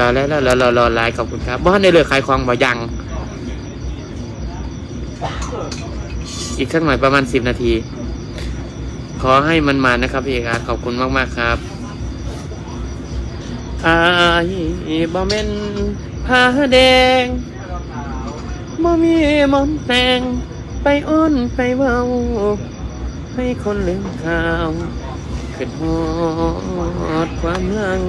รอแล้วรอรอรอรอไลน์ขอบคุณครับบ้านได้เลยขายของบ่ยัง อีกสักหน่อยประมาณสิบนาที ขอให้มันมานะครับพี่เอกอาร์ขอบคุณมาก ๆ ครับอาบ่แม่นผ้าแดงบ่มีหมอนแตงไปอ้อนไปเว้า ให้คนลืมข่าวขึ้นฮอดความหลัง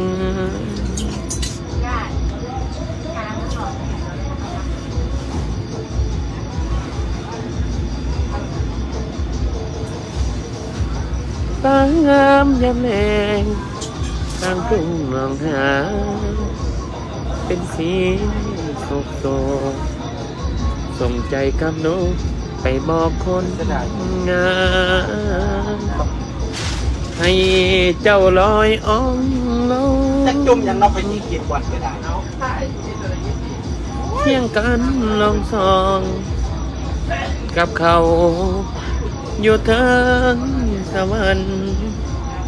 ตางามยามแรงทางกรุงหนองหาเป็นสีโศกโศกส่งใจกับหนูไปบอกคนงานให้เจ้าลอยอ่องลงจะจุ่มยังนอกไปที่เกียรติกวันก็ได้เที่ยงกันลองสอง กับเขาอยู่เทิง สวรรค์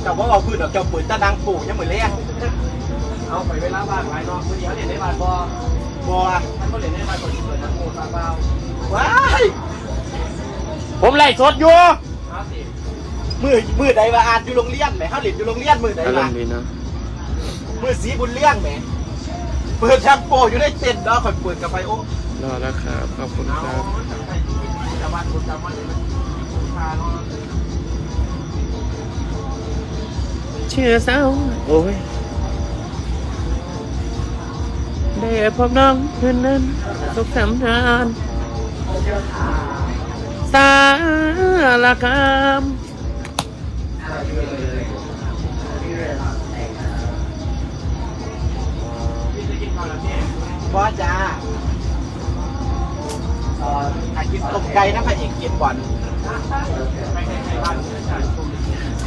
เจ้าว่าเอาพืชดอกเจ้าปุ๋ยตะดังปู่ยังเหมือนเลี้ยงเอาไปเวลาบ้านไว้นอนคนเดียวเล่นได้บ้านบ่บ่ท่านก็เล่นได้บ้านคนเดียวทั้งหมดบ้านเปล่าว้ายผมไล่สดอยู่มือมือใดว่าอ่านอยู่โรงเรียนไหมเขาเล่นอยู่โรงเรียนมือใดอารล่ะมณ์ดีเนาะมือสีบุญเลี้ยงไหมเปิดแชมโปอยู่ได้เจ็ดดอกคอยเปิดกับไฟโอ้รอแล้วครับขอบคุณครับ เลยมันพาเนาะเชื่อสาโอ้ยได้พบน้องเพื่อนนั้นสุขสำราญสาลคามบอจ้าเอ่อหากินต้มไก่นะพระเอกเกียรติก่อน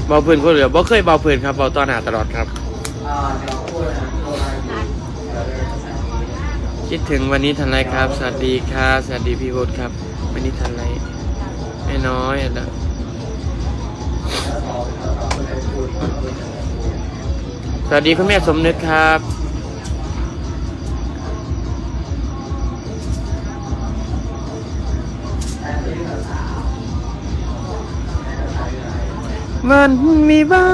เบาเพื่อนก็เหลือบ่เคยเบาเพื่อนครับเบาตอนหาตลอดครับ คิดถึงวันนี้ทันไรครับ สวัสดีครับสวัสดีพี่โบดครับ วันนี้ทันไรไม่น้อยอะนะสวัสดีคุณแม่สมนึกครับ มันมีบ้า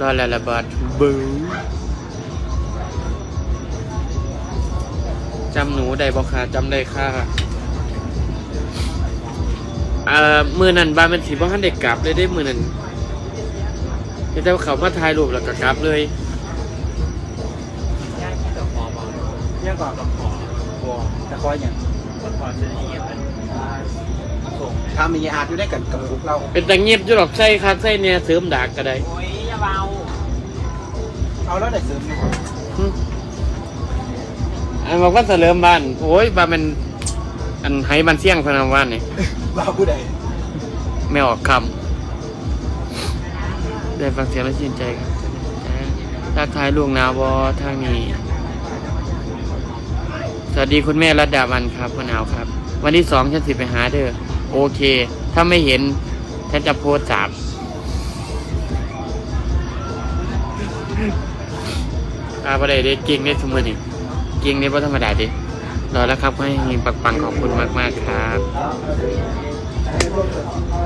รอแล้วละบาดบูจำหนูได้บ่ค่ะจำได้ค่ะเอ่อมือนั้นบ้านมันสีบ่ทันเด็กกลับเลยได้มือนั้นแต่ว่าเขามาถ่ายรูปแล้วก็กลับเลยยังก่อนกับขอบัวแต่คอยอย่างขอจะเงียบ ทำมีอาร์ตอยู่ได้กันกับพวกเราเป็นตังเงียบอยู่หรอกใส่คัดใส่เนี่ยเสริมดากก็ได้โอ้ยอย่าเบาเอาแล้วได้เสริมไหมหึอันบอกว่าเสริมบ้านโอ้ยบ้านมันอันไห้บ้านเสี่ยงพนันว่านนี่เบาผู้ใดไม่ออกคำได้ฟังเสียงแล้วชื่นใจครับทักทายล่วงหนาวอทางนี้ สวัสดีคุณแม่รัตดาวันครับคุณอาวครับ วันที่สองฉันสิไปหาเด้อ โอเค ถ้าไม่เห็นฉันจะโพสต์สามอาประเดี๋ยวเก่งได้ทุกมือนี่เก่งได้เพราะธรรมดาดิรอแล้วครับให้มีปักปังขอบคุณมากๆครับ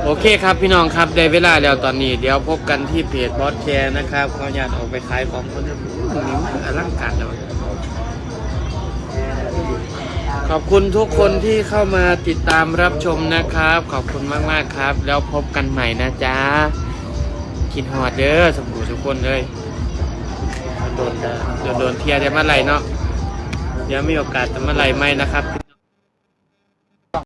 โอเคครับพี่น้องครับได้เวลาแล้วตอนนี้ เดี๋ยวพบกันที่เพจบอสแชร์นะครับเขาอยากออกไปขายของคนนี้มันอลังการแล้ว ขอบคุณทุกคนที่เข้ามาติดตามรับชมนะครับ ขอบคุณมาก ๆ ครับ แล้วพบกันใหม่นะจ๊ะคิดฮอดเด้อสมบูรณ์ทุกคนเลยโดนโดนโดนเทียร์ได้เมื่อไหร่เนาะเดี๋ยวมีโอกาสจะเมื่อไหร่ไหมนะครับเพ